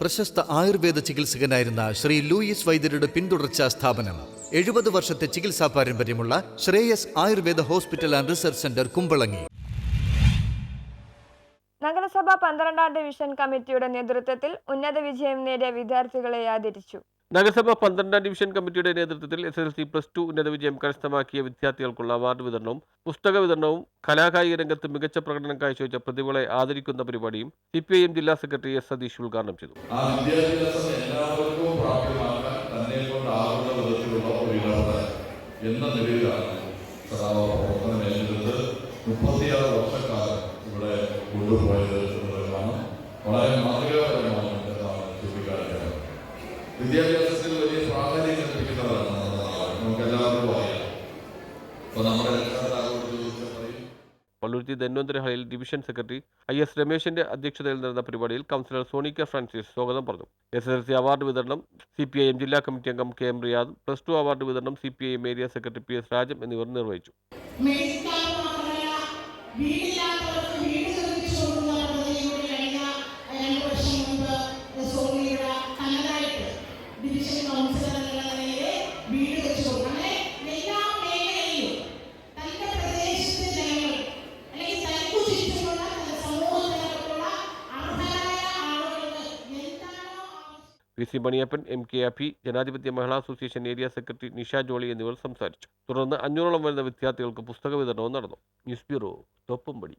പ്രശസ്ത ആയുർവേദ ചികിത്സകനായിരുന്ന ശ്രീ ലൂയിസ് വൈദ്യരുടെ പിന്തുടർച്ചാ സ്ഥാപനം. എഴുപത് വർഷത്തെ ചികിത്സാ പാരമ്പര്യമുള്ള Shreyas Ayurveda hospital and research centre Kumbalangi. നഗരസഭ പന്ത്രണ്ടാം ഡിവിഷൻ കമ്മിറ്റിയുടെ നേതൃത്വത്തിൽ ഉന്നത വിജയം നേടിയ വിദ്യാർത്ഥികളെ ആദരിച്ചു. നഗരസഭ പന്ത്രണ്ടാം ഡിവിഷൻ കമ്മിറ്റിയുടെ നേതൃത്വത്തിൽ S L C plus two ഉന്നത വിജയം കരസ്ഥമാക്കിയ വിദ്യാർത്ഥികൾക്കുള്ള അവാർഡ് വിതരണവും പുസ്തക വിതരണവും കലാകായിക രംഗത്ത് മികച്ച പ്രകടനം കാഴ്ചവെച്ച പ്രതിഭകളെ ആദരിക്കുന്ന പരിപാടിയും സി പി ഐ എം ജില്ലാ സെക്രട്ടറി എസ് സതീഷ് ഉദ്ഘാടനം ചെയ്തു. എന്ന വളരെ വിദ്യാഭ്യാസത്തിൽ വലിയ പ്രാധാന്യം കൽപ്പിക്കുന്നതാണ് നമുക്ക് എല്ലാവർക്കും അറിയാം അപ്പൊ നമ്മുടെ പള്ളുരുത്തി ധന്വന്തര ഹാളിൽ ഡിവിഷൻ സെക്രട്ടറി ഐ എസ് രമേശിന്റെ അധ്യക്ഷതയിൽ നടന്ന പരിപാടിയിൽ കൗൺസിലർ സോണിക്ക ഫ്രാൻസിസ് സ്വാഗതം പറഞ്ഞു. S S L C award വിതരണം സി പി ഐ എം ജില്ലാ കമ്മിറ്റി അംഗം K M Riyad plus two award വിതരണം C P I M area secretary P S Rajam എന്നിവർ നിർവഹിച്ചു. P C Maniyappan M K Abhi Janadhipathya Mahila association area secretary Nisha Jolly എന്നിവർ സംസാരിച്ചു. തുടർന്ന് അഞ്ഞൂറോളം വരുന്ന വിദ്യാർത്ഥികൾക്ക് പുസ്തക വിതരണവും നടന്നു. News bureau Thoppumpady.